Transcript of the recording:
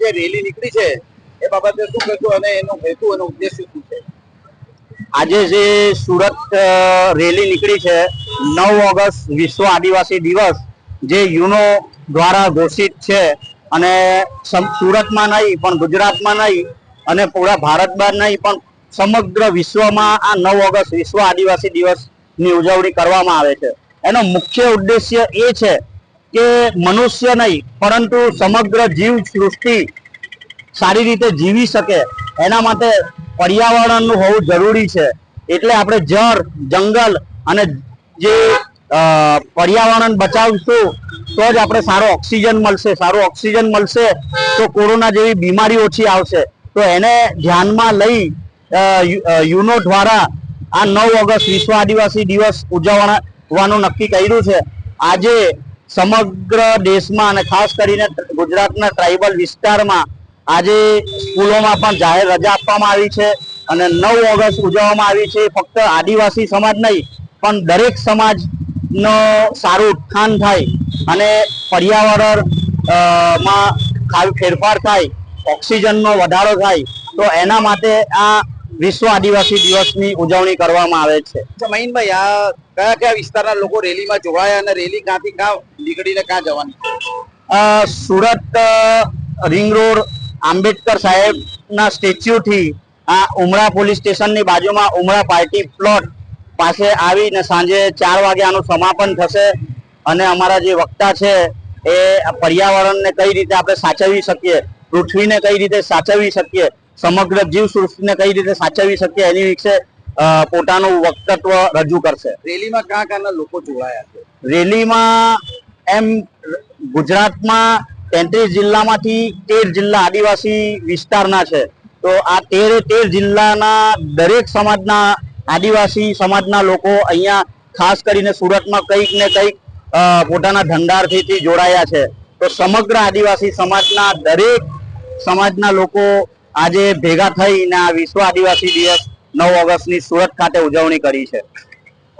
જે રેલી નીકળી છે, એ બાબતે શું કહેશો અને એનો હેતુ અને ઉદ્દેશ્ય શું છે? આજે જે સુરત રેલી નીકળી છે, નવ ઓગસ્ટ વિશ્વ આદિવાસી દિવસ, જે યુનો દ્વારા ઘોષિત છે અને સુરતમાં નહીં, પણ ગુજરાતમાં નહીં અને પૂરા ભારતમાં નહીં, પણ સમગ્ર વિશ્વમાં આ નવ ઓગસ્ટ વિશ્વ આદિવાસી દિવસની ઉજવણી કરવામાં આવે છે. એનો મુખ્ય ઉદ્દેશ્ય એ છે કે મનુષ્ય નહીં, પરંતુ સમગ્ર જીવ સૃષ્ટિ સારી રીતે જીવી શકે, એના માટે પર્યાવરણનું હોવું જરૂરી છે. એટલે આપણે જળ, જંગલ અને જે પર્યાવરણ બચાવશું, તો જ આપણે સારો ઓક્સિજન મળશે. સારો ઓક્સિજન મળશે, તો કોરોના જેવી બીમારી ઓછી આવશે. તો એને ધ્યાનમાં લઈ યુનો દ્વારા આ નવ ઓગસ્ટ વિશ્વ આદિવાસી દિવસ ઉજવવાનું નક્કી કર્યું છે. આજે સમગ્ર દેશમાં અને ખાસ કરીને ગુજરાતના ટ્રાઇબલ વિસ્તારમાં આજે સ્કૂલોમાં પણ જાહેર રજા આપવામાં આવી છે અને નવ ઓગસ્ટ ઉજવવામાં આવી છે. ફક્ત આદિવાસી સમાજ નહીં, પણ દરેક સમાજનો સારું ઉત્થાન થાય અને પર્યાવરણમાં ખાલી ફેરફાર થાય, ઓક્સિજનનો વધારો થાય, તો એના માટે આ વિશ્વ આદિવાસી દિવસની ઉજવણી કરવામાં આવે છે. મહીનભાઈ આ કયા કયા વિસ્તારના લોકો રેલીમાં જોડાયા અને રેલી ક્યાંથી ક્યાં નીકળીને ક્યાં જવાની? સુરત રિંગ રોડ આંબેડકર સાહેબના સ્ટેચ્યુથી આ ઉમરા પોલીસ સ્ટેશનની બાજુમાં ઉમરા પાર્ટી પ્લોટ પાસે આવીને સાંજે ચાર વાગે આનું સમાપન થશે અને અમારા જે વક્તા છે એ પર્યાવરણને કઈ રીતે આપણે સાચવી શકીએ પૃથ્વીને કઈ રીતે સાચવી શકીએ સમગ્ર જીવ સૃષ્ટિને કઈ રીતે સાચવી શકીએ એની વિશે પોતાનું વક્તત્વ રજૂ કરશે. રેલીમાં ક્યાં ક્યાંના લોકો જોડાયા છે? રેલીમાં એમ ગુજરાતમાં તેત્રીસ જિલ્લામાંથી તેર જિલ્લા આદિવાસી વિસ્તારના છે. તો આ તેરે તેર જિલ્લાના દરેક સમાજના આદિવાસી સમાજના લોકો અહીંયા ખાસ કરીને સુરતમાં કંઈક ને કંઈક પોતાના ધંધાર્થીથી જોડાયા છે. તો સમગ્ર આદિવાસી સમાજના દરેક સમાજના લોકો આજે ભેગા થઈને આ વિશ્વ આદિવાસી દિવસ નવ ઓગસ્ટની સુરત ખાતે ઉજવણી કરી છે.